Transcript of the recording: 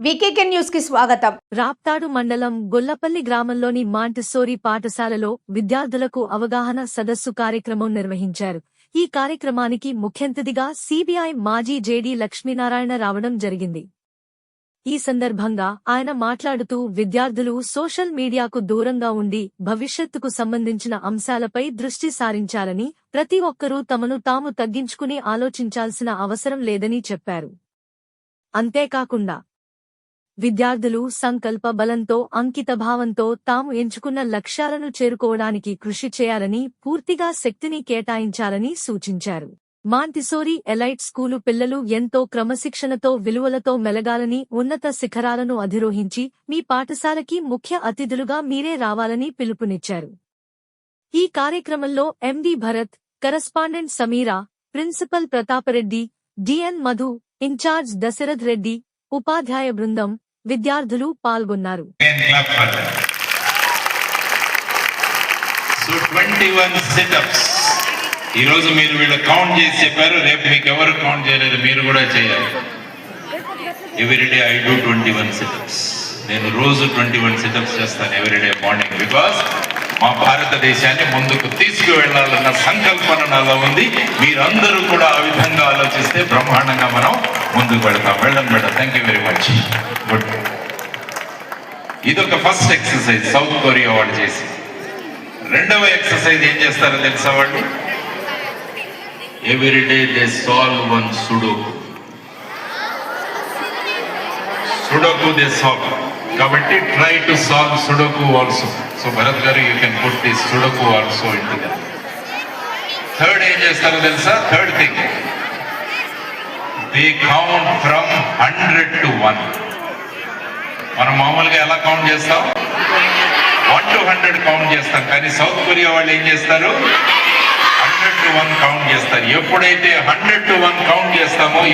వికేకే న్యూస్కి స్వాగతం. రాప్తాడు మండలం గొల్లపల్లి గ్రామంలోని మాంటిసోరి పాఠశాలలో విద్యార్థులకు అవగాహన సదస్సు కార్యక్రమం నిర్వహించారు. ఈ కార్యక్రమానికి ముఖ్యంతిథిగా సిబిఐ మాజీ జేడీ లక్ష్మీనారాయణ రావడం జరిగింది. ఈ సందర్భంగా ఆయన మాట్లాడుతూ విద్యార్థులు సోషల్ మీడియాకు దూరంగా ఉండి భవిష్యత్తుకు సంబంధించిన అంశాలపై దృష్టి సారించాలని ప్రతి ఒక్కరూ తమను తాము తగ్గించుకుని ఆలోచించాల్సిన అవసరం లేదని చెప్పారు. అంతేకాకుండా విద్యార్థులు సంకల్ప బలంతో అంకితభావంతో తాము ఎంచుకున్న లక్ష్యాలను చేరుకోవడానికి కృషి చేయాలని పూర్తిగా శక్తిని కేటాయించాలని సూచించారు. మాంటిసోరీ ఎలైట్ స్కూలు పిల్లలు ఎంతో క్రమశిక్షణతో విలువలతో మెలగాలని ఉన్నత శిఖరాలను అధిరోహించి మీ పాఠశాలకి ముఖ్య అతిథులుగా మీరే రావాలని పిలుపునిచ్చారు. ఈ కార్యక్రమంలో MD Bharat correspondent Sameera principal Pratapareddy DN Madhu incharge Dasharath Reddy ఉపాధ్యాయ బృందం విద్యార్థులు పాల్గొన్నారు. ట్వంటీ వన్ సిటప్స్ ఈ రోజు మీరు వీళ్ళు కౌంట్ చేసి చెప్పారు రేపు మీకు ఎవరు కౌంట్ చేయలేదు మీరు కూడా చేయాలి. Everyday I do twenty one situps నేను రోజు ట్వంటీ వన్ సిటప్స్ చేస్తాను ఎవ్రీడే మార్నింగ్ బికాస్ మా భారతదేశాన్ని ముందుకు తీసుకువెళ్ళాలన్న సంకల్పన నాలో ఉంది. మీరందరూ కూడా ఆ విధంగా ఆలోచిస్తే బ్రహ్మాండంగా మనం ముందుకు పెడతాం వెళ్ళండి madam. Thank you very much good ఇది ఒక ఫస్ట్ ఎక్సర్సైజ్ సౌత్ కొరియా వాళ్ళు చేసి. రెండవ ఎక్సర్సైజ్ ఏం చేస్తారో తెలుసా వాళ్ళు? Everyday they solve one sudoku sudoku they solve కాబట్టి try to solve sudoku also so Bharat గారు you can put this sudoku also ఇంటి థర్డ్ ఏం చేస్తారో తెలుసా? Third thing they count from hundred to one. మనం మామూలుగా ఎలా కౌంట్ చేస్తాం? వన్ టు హండ్రెడ్ కౌంట్ చేస్తాం. కానీ సౌత్ కొరియా వాళ్ళు ఏం చేస్తారు? హండ్రెడ్ టు వన్ కౌంట్ చేస్తారు. ఎప్పుడైతే హండ్రెడ్ టు వన్ కౌంట్ చేస్తామో